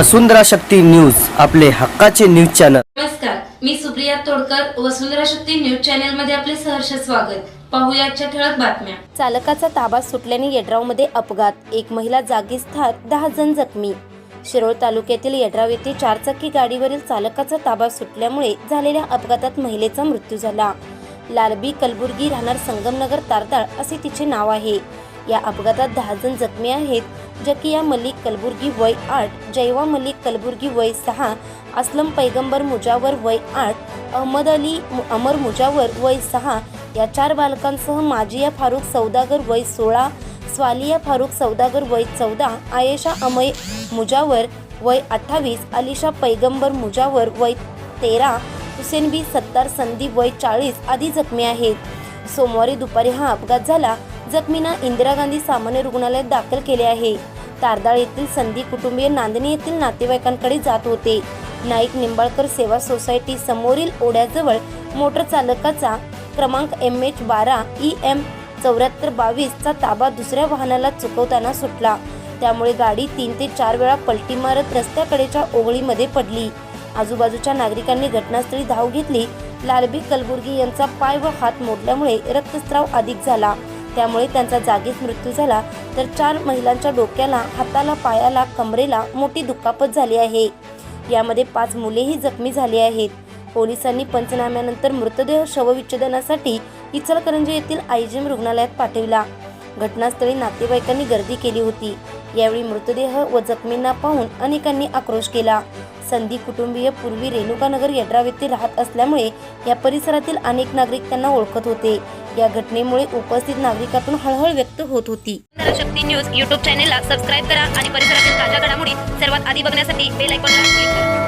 वसुंधरा Shakti news आपले हक्काचे news channel. नमस्कार मी सुप्रिया तोडकर वसुंधरा शक्ती न्यूज चॅनलमध्ये आपले सहर्ष स्वागत. पाहूया आजच्या ठळक बातम्या. चालकाचा ताबा सुटल्याने येड्रावमध्ये अपघात. एक महिला जागीच ठार दहा जण जखमी. शिरोळ तालुक्यातील येड्राव येथे चारचाकी गाडीवरील चालकाचा ताबा सुटल्यामुळे झालेल्या अपघातात महिलेचा मृत्यू झाला. लालबी कलबुर्गी राहणार संगमनगर तारदाळ असे तिचे नाव आहे. या अपघातात दहा जण जखमी आहेत. जकिया मलिक कलबुर्गी वय आठ जैवा मलिक कलबुर्गी वय सहा असलम पैगंबर मुजावर वय आठ अहमद अली अमर मुजावर वय सहा या चार बालकांसह माजिया फारुख सौदागर वय सोळा स्वालिया फारुख सौदागर वय चौदा आयेशा अमय मुजावर वय अठ्ठावीस अलिशा पैगंबर मुजावर वय तेरा हुसेन बी सत्तार संदीप वय चाळीस आदी जखमी आहेत. सोमवारी दुपारी हा अपघात झाला. जखमींना इंदिरा गांधी सामान्य रुग्णालयात दाखल केले आहे. तारदाळ येथील संधी कुटुंबीय नांदणी येथील नातेवाईकांकडे जात होते. नाईक निंबाळकर सेवा सोसायटी समोरील ओढ्याजवळ मोटर चालकाचा क्रमांक एम एच बारा ई एम चौऱ्याहत्तर बावीसचा ताबा दुसऱ्या वाहनाला चुकवताना सुटला. त्यामुळे गाडी तीन ते चार वेळा पलटी मारत रस्त्याकडेच्या ओघळीमध्ये पडली. आजूबाजूच्या नागरिकांनी घटनास्थळी धाव घेतली. लालबी कलबुर्गी यांचा पाय व हात मोडल्यामुळे रक्तस्राव अधिक झाला. त्यामुळे त्यांचा जागीच मृत्यू झाला तर चार महिलांच्या डोक्याला हाताला पायाला कमरेला मोठी दुखापत झाली आहे. यामध्ये पाच मुलेही जखमी झाली आहेत. पोलिसांनी पंचनाम्यानंतर मृतदेह शवविच्छेदनासाठी इचलकरंजी येथील आयजीएम रुग्णालयात पाठविला. घटनास्थळी नातेवाईकांनी गर्दी केली होती. यावेळी मृतदेह व जखमींना पाहून अनेकांनी आक्रोश केला. संधी कुटुंबीय पूर्वी रेणुकानगर यड्राव येथे राहत असल्यामुळे या परिसरातील अनेक नागरिक त्यांना ओळखत होते. या घटनेमुळे उपस्थित नागरिकातून हळहळ व्यक्त होत होती. शक्ती न्यूज युट्यूब चॅनेलला सबस्क्राईब करा आणि परिसरातील ताज्या घडामोडी सर्वात आधी बघण्यासाठी बेल आयकॉनला क्लिक करा.